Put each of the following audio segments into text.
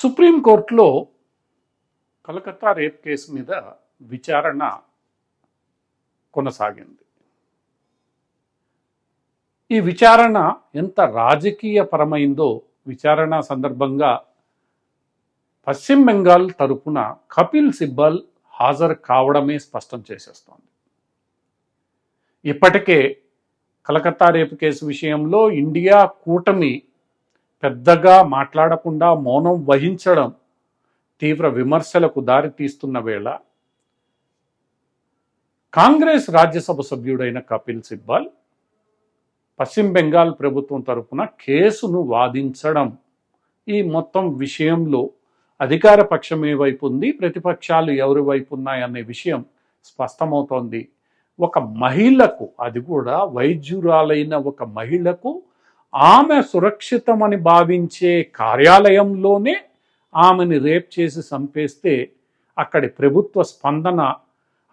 సుప్రీంకోర్టులో Calcutta rape case మీద విచారణ కొనసాగింది. ఈ విచారణ ఎంత రాజకీయపరమైందో విచారణ సందర్భంగా పశ్చిమ బెంగాల్ తరపున కపిల్ సిబ్బల్ హాజరు కావడమే స్పష్టం చేసేస్తోంది. ఇప్పటికే కలకత్తా రేపు కేసు విషయంలో ఇండియా కూటమి పెద్దగా మాట్లాడకుండా మౌనం వహించడం తీవ్ర విమర్శలకు దారితీస్తున్న వేళ కాంగ్రెస్ రాజ్యసభ సభ్యుడైన కపిల్ సిబ్బాల్ పశ్చిమ బెంగాల్ ప్రభుత్వం తరఫున కేసును వాదించడం. ఈ మొత్తం విషయంలో అధికార పక్షం ఏ వైపు ఉంది ప్రతిపక్షాలు ఎవరి వైపు ఉన్నాయనే విషయం స్పష్టమవుతోంది. ఒక మహిళకు అది కూడా వైద్యురాలైన ఒక మహిళకు ఆమె సురక్షితమని భావించే కార్యాలయంలోనే ఆమెని రేప్ చేసి చంపేస్తే అక్కడి ప్రభుత్వ స్పందన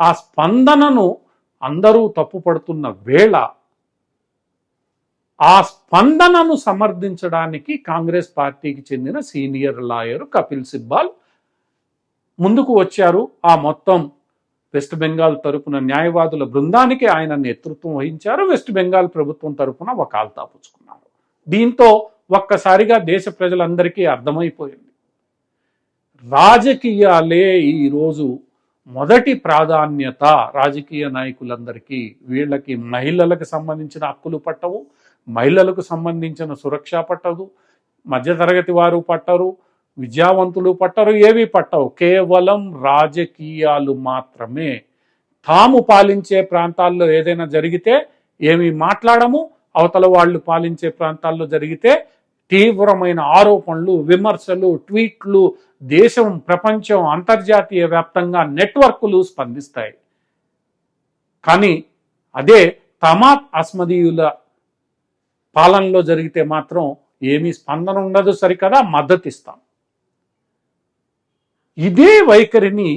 ఆ స్పందనను అందరూ తప్పుపడుతున్న వేళ ఆ స్పందనను సమర్థించడానికి కాంగ్రెస్ పార్టీకి చెందిన సీనియర్ లాయర్ కపిల్ సిబ్బాల్ ముందుకు వచ్చారు. ఆ మొత్తం వెస్ట్ బెంగాల్ తరపున న్యాయవాదుల బృందానికి ఆయన నేతృత్వం వహించారు. వెస్ట్ బెంగాల్ ప్రభుత్వం తరపున వకాల్తా పుచ్చుకున్నారు. దీంతో ఒక్కసారిగా దేశ ప్రజలందరికీ అర్థమైపోయింది. రాజకీయాలే ఈరోజు మొదటి ప్రాధాన్యత రాజకీయ నాయకులందరికీ. వీళ్ళకి మహిళలకు సంబంధించిన హక్కులు పట్టవు మహిళలకు సంబంధించిన సురక్ష పట్టదు మధ్యతరగతి వారు పట్టరు విద్యావంతులు పట్టరు ఏవి పట్టవు. కేవలం రాజకీయాలు మాత్రమే. తాము పాలించే ప్రాంతాల్లో ఏదైనా జరిగితే ఏమి మాట్లాడము అవతల వాళ్ళు పాలించే ప్రాంతాల్లో జరిగితే తీవ్రమైన ఆరోపణలు విమర్శలు ట్వీట్లు దేశం ప్రపంచం అంతర్జాతీయ వ్యాప్తంగా నెట్వర్క్లు స్పందిస్తాయి. కానీ అదే తమాత్ అస్మదీయుల పాలనలో జరిగితే మాత్రం ఏమీ స్పందన ఉండదు సరికదా మద్దతిస్తాం ఇదే వైఖరిని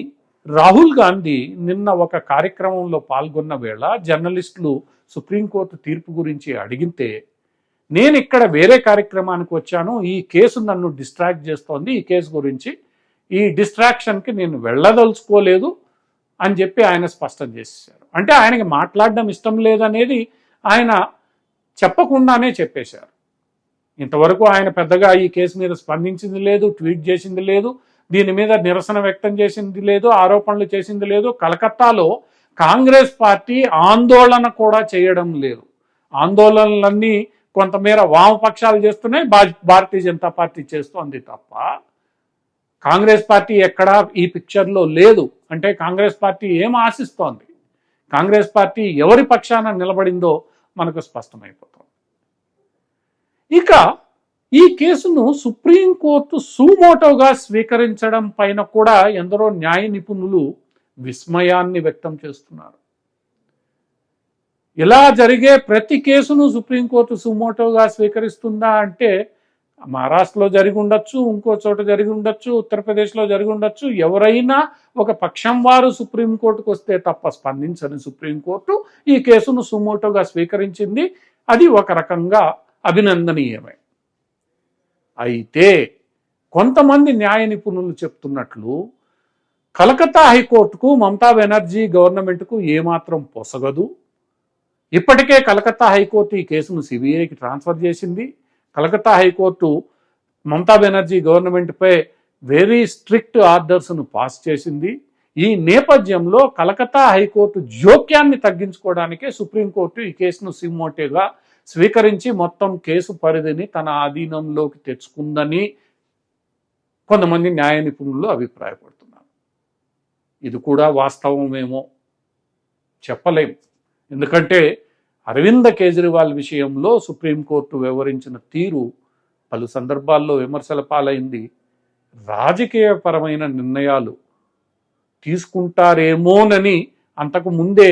రాహుల్ గాంధీ నిన్న ఒక కార్యక్రమంలో పాల్గొన్న వేళ జర్నలిస్టులు సుప్రీంకోర్టు తీర్పు గురించి అడిగితే నేను ఇక్కడ వేరే కార్యక్రమానికి వచ్చాను ఈ కేసు నన్ను డిస్ట్రాక్ట్ చేస్తోంది ఈ కేసు గురించి ఈ డిస్ట్రాక్షన్కి నేను వెళ్ళదలుచుకోలేదు అని చెప్పి ఆయన స్పష్టం చేశారు అంటే ఆయనకి మాట్లాడడం ఇష్టం లేదనేది ఆయన చెప్పకుండానే చెప్పేశారు. ఇంతవరకు ఆయన పెద్దగా ఈ కేసు మీద స్పందించింది లేదు ట్వీట్ చేసింది లేదు దీని మీద నిరసన వ్యక్తం చేసింది లేదు ఆరోపణలు చేసింది లేదు. కలకత్తాలో కాంగ్రెస్ పార్టీ ఆందోళన కూడా చేయడం లేదు. ఆందోళనలన్నీ కొంతమేర వామపక్షాలు చేస్తున్నాయి భారతీయ జనతా పార్టీ చేస్తోంది తప్ప కాంగ్రెస్ పార్టీ ఎక్కడా ఈ పిక్చర్లో లేదు. అంటే కాంగ్రెస్ పార్టీ ఏం ఆశిస్తోంది? కాంగ్రెస్ పార్టీ ఎవరి పక్షాన నిలబడిందో మనకు స్పష్టమైపోతుంది. ఇక ఈ కేసును సుప్రీంకోర్టు సుమోటోగా స్వీకరించడం పైన కూడా ఎందరో న్యాయ నిపుణులు విస్మయాన్ని వ్యక్తం చేస్తున్నారు. ఇలా జరిగే ప్రతి కేసును సుప్రీంకోర్టు సుమోటోగా స్వీకరిస్తుందా అంటే మహారాష్ట్రలో జరిగి ఉండొచ్చు ఇంకో చోట జరిగి ఉండొచ్చు ఉత్తరప్రదేశ్లో జరిగి ఉండొచ్చు ఎవరైనా ఒక పక్షం వారు సుప్రీంకోర్టుకు వస్తే తప్ప స్పందించని సుప్రీంకోర్టు ఈ కేసును సుమోటోగా స్వీకరించింది. అది ఒక రకంగా అభినందనీయమే. అయితే కొంతమంది న్యాయ నిపుణులు చెప్తున్నట్లు కలకత్తా హైకోర్టుకు మమతా బెనర్జీ గవర్నమెంట్కు ఏమాత్రం పొసగదు. ఇప్పటికే కలకత్తా హైకోర్టు ఈ కేసును సిబిఐకి ట్రాన్స్ఫర్ చేసింది. కలకత్తా హైకోర్టు మమతా బెనర్జీ గవర్నమెంట్పై వెరీ స్ట్రిక్ట్ ఆర్డర్స్ను పాస్ చేసింది. ఈ నేపథ్యంలో కలకత్తా హైకోర్టు జోక్యాన్ని తగ్గించుకోవడానికే సుప్రీంకోర్టు ఈ కేసును సిమ్మోటేగా స్వీకరించి మొత్తం కేసు పరిధిని తన ఆధీనంలోకి తెచ్చుకుందని కొంతమంది న్యాయ నిపుణులు అభిప్రాయపడుతున్నారు. ఇది కూడా వాస్తవమేమో చెప్పలేం. ఎందుకంటే అరవింద కేజ్రీవాల్ విషయంలో సుప్రీంకోర్టు వివరించిన తీరు పలు సందర్భాల్లో విమర్శల పాలైంది. రాజకీయపరమైన నిర్ణయాలు తీసుకుంటారేమోనని అంతకు ముందే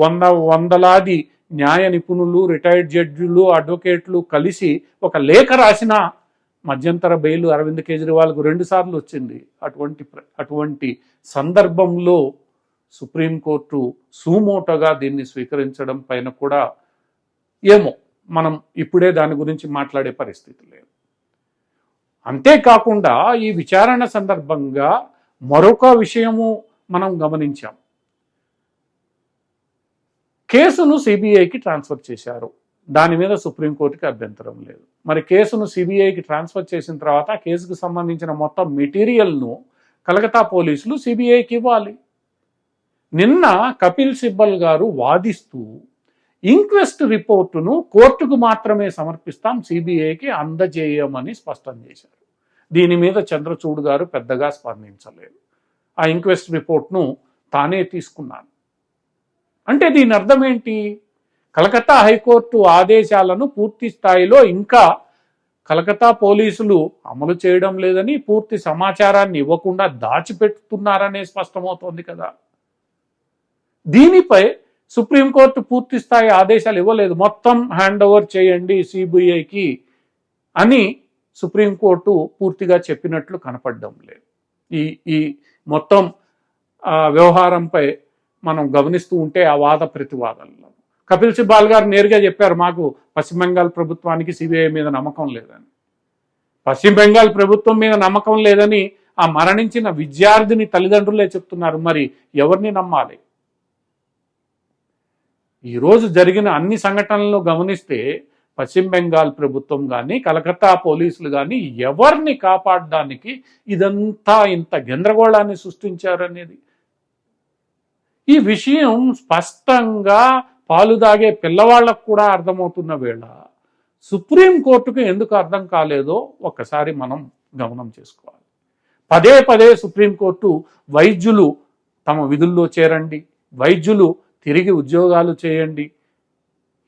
వంద వందలాది న్యాయ నిపుణులు రిటైర్డ్ జడ్జిలు అడ్వకేట్లు కలిసి ఒక లేఖ రాసిన మధ్యంతర బెయిల్ అరవింద్ కేజ్రీవాల్కు రెండుసార్లు వచ్చింది. అటువంటి ప్ర- అటువంటి సందర్భంలో సుప్రీంకోర్టు సూమోటగా దీన్ని స్వీకరించడం పైన కూడా ఏమో మనం ఇప్పుడే దాని గురించి మాట్లాడే పరిస్థితి లేదు. అంతేకాకుండా ఈ విచారణ సందర్భంగా మరొక విషయము మనం గమనించాం. కేసును సిబిఐకి ట్రాన్స్ఫర్ చేశారు. దాని మీద సుప్రీంకోర్టుకి అభ్యంతరం లేదు. మరి కేసును సిబిఐకి ట్రాన్స్ఫర్ చేసిన తర్వాత ఆ కేసుకు సంబంధించిన మొత్తం మెటీరియల్ను కలకత్తా పోలీసులు సిబిఐకి ఇవ్వాలి. నిన్న కపిల్ సిబ్బల్ గారు వాదిస్తూ ఇంక్వెస్ట్ రిపోర్టును కోర్టుకు మాత్రమే సమర్పిస్తాం సిబిఐకి అందజేయమని స్పష్టం చేశారు. దీని మీద చంద్రచూడ్ గారు పెద్దగా స్పందించలేదు. ఆ ఇంక్వెస్ట్ రిపోర్ట్ను తానే తీసుకున్నాను. అంటే దీని అర్థం ఏంటి? కలకత్తా హైకోర్టు ఆదేశాలను పూర్తి స్థాయిలో ఇంకా కలకత్తా పోలీసులు అమలు చేయడం లేదని పూర్తి సమాచారాన్ని ఇవ్వకుండా దాచిపెట్టుతున్నారనే స్పష్టమవుతోంది కదా. దీనిపై సుప్రీంకోర్టు పూర్తి స్థాయి ఆదేశాలు ఇవ్వలేదు. మొత్తం హ్యాండ్ ఓవర్ చేయండి సిబిఐకి అని సుప్రీంకోర్టు పూర్తిగా చెప్పినట్లు కనపడడం లేదు. ఈ ఈ మొత్తం వ్యవహారంపై మనం గమనిస్తూ ఉంటే ఆ వాద ప్రతివాదనలో కపిల్ సిబ్బాల్ గారు నేరుగా చెప్పారు మాకు పశ్చిమ బెంగాల్ ప్రభుత్వానికి సిబిఐ మీద నమ్మకం లేదని. పశ్చిమ బెంగాల్ ప్రభుత్వం మీద నమ్మకం లేదని ఆ మరణించిన విద్యార్థిని తల్లిదండ్రులే చెప్తున్నారు. మరి ఎవరిని నమ్మాలి? ఈరోజు జరిగిన అన్ని సంఘటనలను గమనిస్తే పశ్చిమ బెంగాల్ ప్రభుత్వం కానీ కలకత్తా పోలీసులు కానీ ఎవరిని కాపాడడానికి ఇదంతా ఇంత గందరగోళాన్ని సృష్టించారనేది. ఈ విషయం స్పష్టంగా పాలు తాగే పిల్లవాళ్ళకు కూడా అర్థమవుతున్న వేళ సుప్రీంకోర్టుకు ఎందుకు అర్థం కాలేదో ఒక్కసారి మనం గమనం చేసుకోవాలి. పదే పదే సుప్రీంకోర్టు వైద్యులు తమ విధుల్లో చేరండి. వైద్యులు తిరిగి ఉద్యోగాలు చేయండి.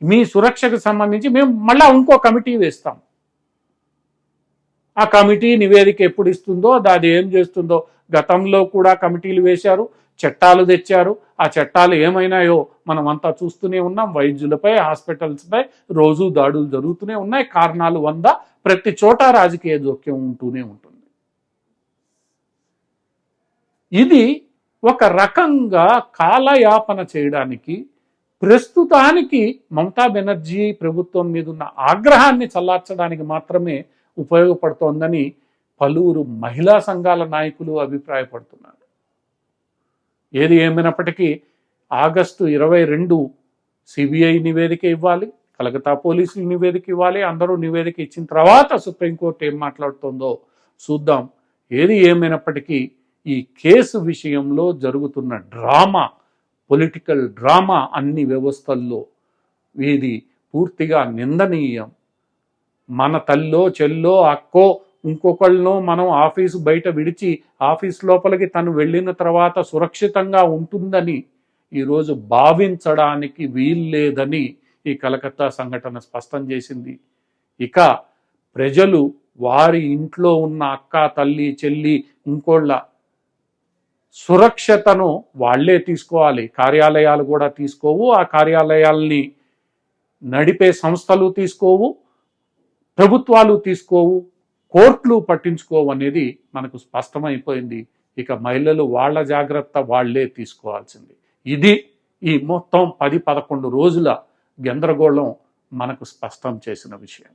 మీ సురక్షకు సంబంధించి మేము మళ్ళా ఇంకో కమిటీ వేస్తాం. ఆ కమిటీ నివేదిక ఎప్పుడు ఇస్తుందో అది ఏం చేస్తుందో గతంలో కూడా కమిటీలు వేశారు. చట్టాలు తెచ్చారు. ఆ చట్టాలు ఏమైనాయో మనం అంతా చూస్తూనే ఉన్నాం. వైద్యులపై హాస్పిటల్స్పై రోజు దాడులు జరుగుతూనే ఉన్నాయి. కారణాలు వంద. ప్రతి చోట రాజకీయ జోక్యం ఉంటూనే ఉంటుంది. ఇది ఒక రకంగా కాలయాపన చేయడానికి ప్రస్తుతానికి మమతా బెనర్జీ ప్రభుత్వం మీద ఉన్న ఆగ్రహాన్ని చల్లార్చడానికి మాత్రమే ఉపయోగపడుతోందని పలువురు మహిళా సంఘాల నాయకులు అభిప్రాయపడుతున్నారు. ఏది ఏమైనప్పటికీ ఆగస్టు ఇరవై రెండు సిబిఐ నివేదిక ఇవ్వాలి కలకత్తా పోలీసులు నివేదిక ఇవ్వాలి అందరూ నివేదిక ఇచ్చిన తర్వాత సుప్రీంకోర్టు ఏం మాట్లాడుతుందో చూద్దాం. ఏది ఏమైనప్పటికీ ఈ కేసు విషయంలో జరుగుతున్న డ్రామా పొలిటికల్ డ్రామా అన్ని వ్యవస్థల్లో ఇది పూర్తిగా నిందనీయం. మన తల్లో చెల్లో అక్కో ఇంకొకళ్ళను మనం ఆఫీసు బయట విడిచి ఆఫీస్ లోపలికి తను వెళ్ళిన తర్వాత సురక్షితంగా ఉంటుందని ఈరోజు భావించడానికి వీల్లేదని ఈ కలకత్తా సంఘటన స్పష్టం చేసింది. ఇక ప్రజలు వారి ఇంట్లో ఉన్న అక్క తల్లి చెల్లి ఇంకోళ్ళ సురక్షతను వాళ్ళే తీసుకోవాలి. కార్యాలయాలు కూడా తీసుకోవు. ఆ కార్యాలయాల్ని నడిపే సంస్థలు తీసుకోవు. ప్రభుత్వాలు తీసుకోవు. కోర్టులు పట్టించుకోవనేది మనకు స్పష్టమైపోయింది. ఇక మహిళలు వాళ్ళ జాగ్రత్త వాళ్ళే తీసుకోవాల్సింది. ఇది ఈ మొత్తం పది పదకొండు రోజుల గందరగోళం మనకు స్పష్టం చేసిన విషయం.